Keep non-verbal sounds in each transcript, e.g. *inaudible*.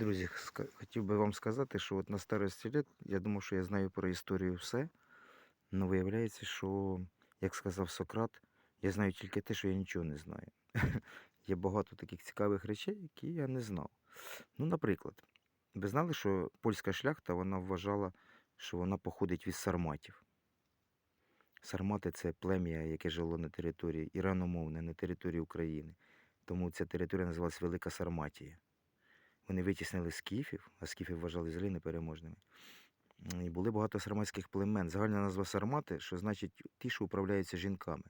Друзі, хотів би вам сказати, що от на старості літ я думав, що я знаю про історію все. але виявляється, що, як сказав Сократ, я знаю тільки те, що я нічого не знаю. *laughs* Є багато таких цікавих речей, які я не знав. Ну, наприклад, ви знали, що польська шляхта вона вважала, що вона походить від сарматів. Сармати це плем'я, яке жило на території іраномовне, на території України. Тому ця територія називалась Велика Сарматія. Вони витіснили скіфів, а скіфів вважали взагалі непереможними. І були багато сарматських племен. Загальна назва сармати, що значить ті, що управляються жінками.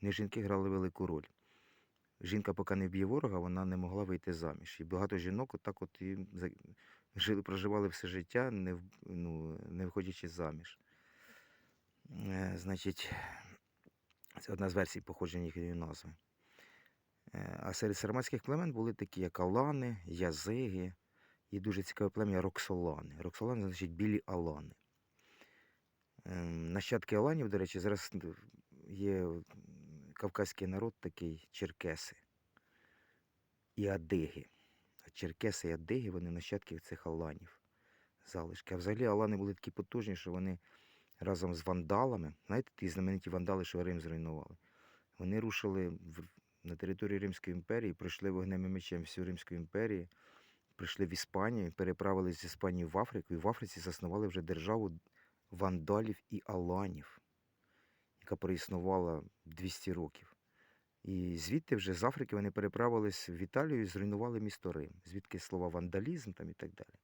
Них жінки грали велику роль. Жінка, поки не вб'є ворога, вона не могла вийти заміж. І багато жінок отак от і жили, проживали все життя, не, ну, не виходячи заміж. Е, значить, це одна з версій походження їхньої назви. Е, А серед сарматських племен були такі, як Алани, Язиги і дуже цікаве плем'я Роксолани. Роксолани значить білі Алани. Ем, Нащадки Аланів, до речі, зараз є кавказький народ такий черкеси і адиги. А черкеси і адиги, вони нащадки цих Аланів. Залишки. А взагалі Алани були такі потужні, що вони разом з вандалами, знаєте, ті знамениті вандали, що Рим зруйнували, вони рушили в, на територію Римської імперії, пройшли вогнем і мечем всю Римську імперію, прийшли в Іспанію, переправились з Іспанії в Африку, і в Африці заснували вже державу вандалів і аланів, яка проіснувала 200 років. І звідти вже з Африки вони переправились в Італію і зруйнували місто Рим, звідки слова вандалізм там і так далі.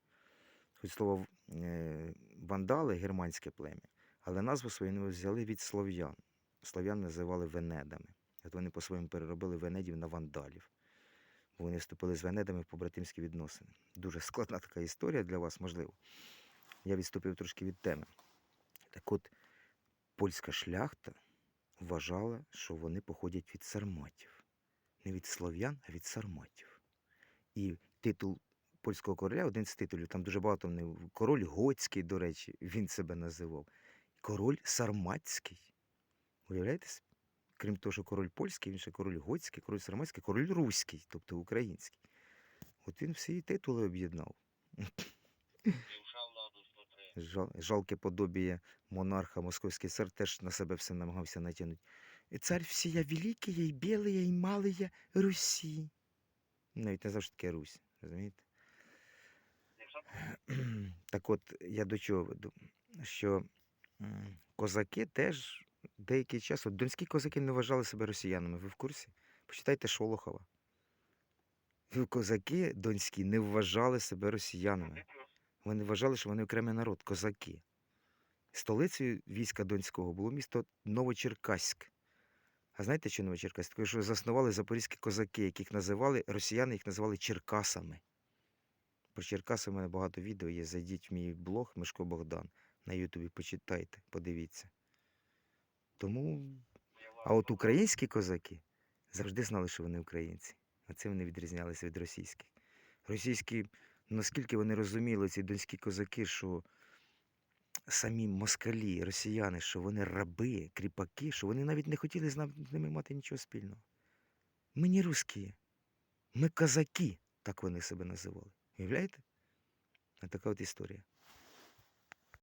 Хоч слово е, вандали германське плем'я, але назву свою вони взяли від слов'ян. Слов'ян називали венедами. От вони по-своєму переробили венедів на вандалів. Бо вони вступили з венедами в побратимські відносини. Дуже складна така історія для вас, можливо. Я відступив трошки від теми. Так от, польська шляхта вважала, що вони походять від сарматів. Не від слов'ян, а від сарматів. І титул польського короля, один з титулів, там дуже багато вони. Король Готський, до речі, він себе називав. Король Сарматський. Уявляєте? Крім того, що король польський, він ще король готський, король сарматський, король руський, тобто український. От він всі титули об'єднав. Жал, жалке подобіє монарха, московський цар теж на себе все намагався натягнути. І Цар всія великая, і білая, і малая Русі. Навіть не завжди таке Русь, розумієте? Так от, я до чого веду? Що козаки теж деякий час, от донські козаки не вважали себе росіянами. Ви в курсі? Почитайте Шолохова. Козаки донські не вважали себе росіянами. Вони вважали, що вони окремий народ, козаки. Столицею війська Донського було місто Новочеркаськ. А знаєте, що Новочеркаськ? Тому що заснували запорізькі козаки, яких називали, росіяни їх називали Черкасами. Про Черкаси в мене багато відео є. Зайдіть в мій блог Мишко Богдан на Ютубі, почитайте, подивіться. Тому. А от українські козаки завжди знали, що вони українці. А цим вони відрізнялися від російських. Російські наскільки вони розуміли, ці донські козаки, що самі москалі, росіяни, що вони раби, кріпаки, що вони навіть не хотіли з ними мати нічого спільного. Ми не русські, ми козаки, так вони себе називали. Уявляєте? А така от історія.